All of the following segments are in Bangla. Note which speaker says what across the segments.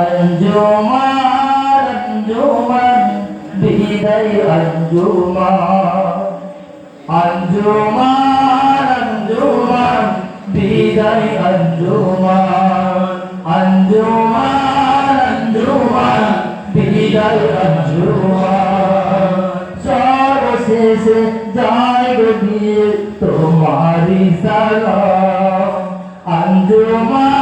Speaker 1: আঞ্জুমান আঞ্জুমান, বিদায় আঞ্জুমান। আঞ্জুমান আঞ্জুমান, বিদায় আঞ্জুমান। আঞ্জুমান আঞ্জুমান, বিদায় আঞ্জুমান। সর্বশেষে যাই গিয়ে তোমারি সালাম। আঞ্জুমান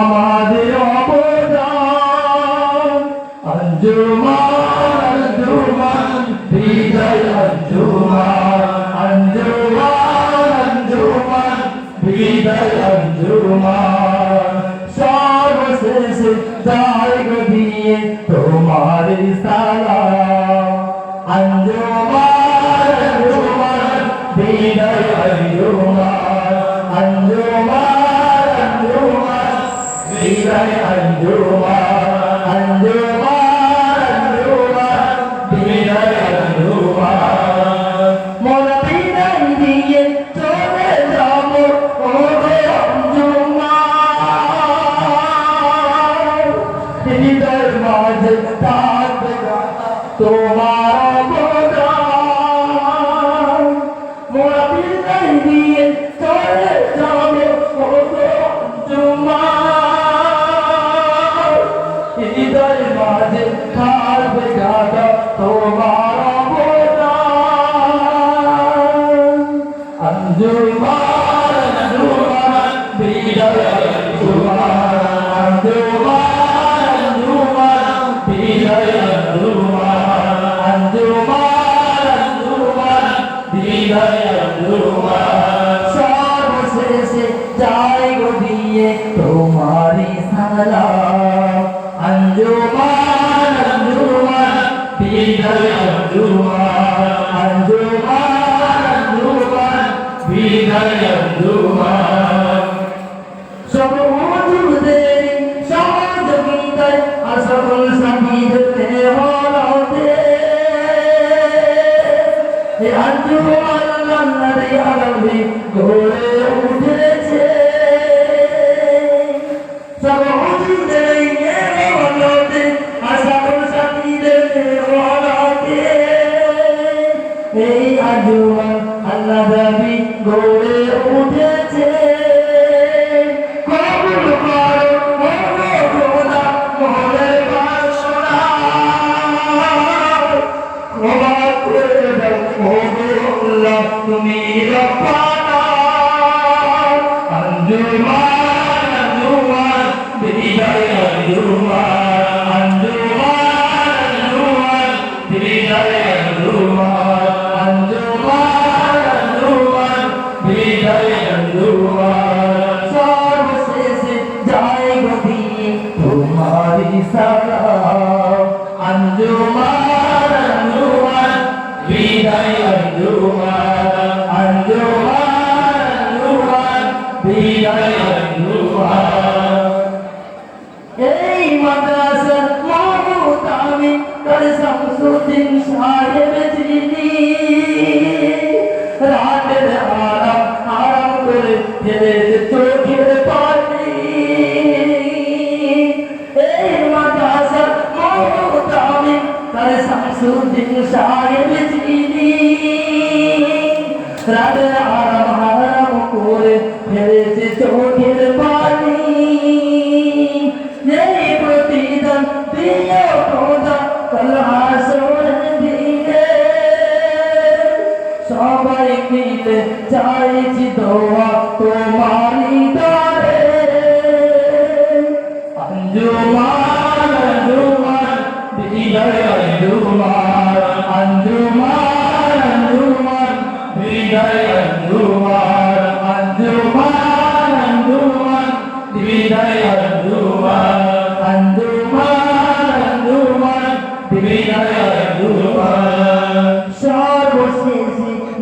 Speaker 1: আমাদের অবদান। আঞ্জুমান আঞ্জুমান হৃদয় আঞ্জুমান। আঞ্জুমান আঞ্জুমান হৃদয় আঞ্জুমান। সর্বশেষে যাই দিয়ে তোমার সালাম। আঞ্জুমান আঞ্জুমান হৃদয় আঞ্জুমান হৃদয় আঞ্জুমান আঞ্জুমান আঞ্জুমান হৃদয় আঞ্জুমান মোরা বিদায় দিয়ে চলে যাব ওরে আঞ্জুমান হৃদয় মাঝে তোমার অবদান চলে যাই গো দিয়ে তোমারি সালাম আঞ্জুমান আঞ্জুমান হৃদয় আঞ্জুমান। আঞ্জুমান আঞ্জুমান হৃদয় আঞ্জুমান। সব মজুদের সহযোগিতায় আসল সঙ্গীতে হলতে এ আঞ্জুমান নান্নারি আলমে all you did. চাইছি দোয়া তোমারি দরে আঞ্জুমান আঞ্জুমান হৃদয় আঞ্জুমান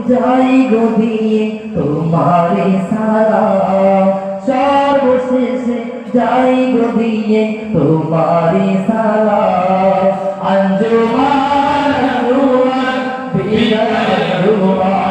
Speaker 1: যাই গভীর তোমারে সারা সর্বশেষে যাই গভীর তোমারে সারা অঞ্জুমান রুমান বিদায় রুমান